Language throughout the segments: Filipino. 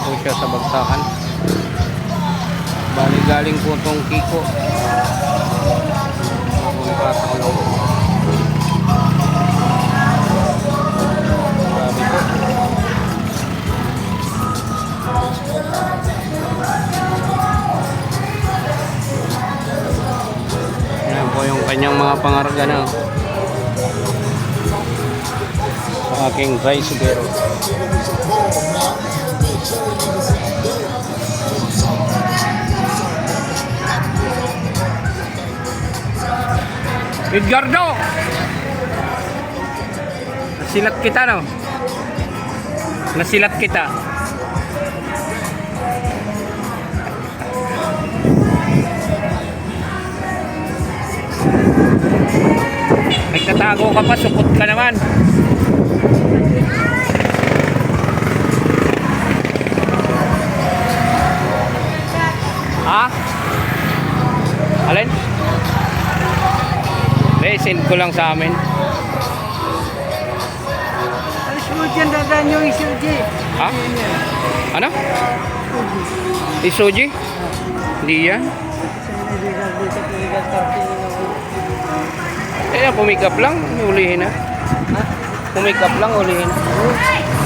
Ito siya sa bagsakan. Bali galing po itong Kiko. Magunta sa loob. Grabe po. Ayan po yung kanyang mga pangarga na. Oh. Sa aking tricycle. Edgardo! Nasilat kita no? Nasilat kita. Nagtatago ka pa, supot ka naman. Ha? Alin? Eh, send ko lang sa amin. Alis mo dyan, dadaan yung isuji. Ha? Ano? Isuji? Hindi yan. Eh, pumikap lang, ulihin na. Ha? Pumikap lang, ulihin na.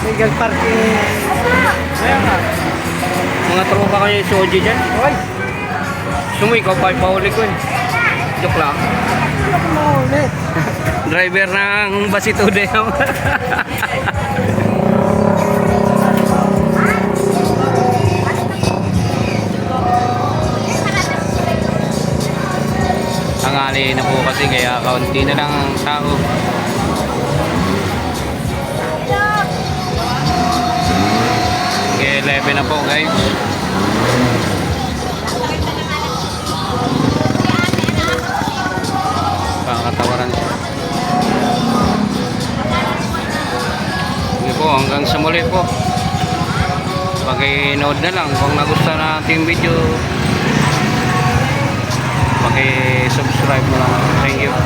Illegal parking. Kaya nga. Mga tropa kayo yung Soji dyan. Hoy, Sumikaw pa, pauli ko eh. Joke lang. Driver ng Basitude. Tangali na po kasi kaya kaunti na lang ang tao. Na po guys. Pakatawaran siya. Sige po, hanggang sa muli po. Pag-nood na lang kung nagustuhan na ating video. Paki-subscribe mo lang. Thank you.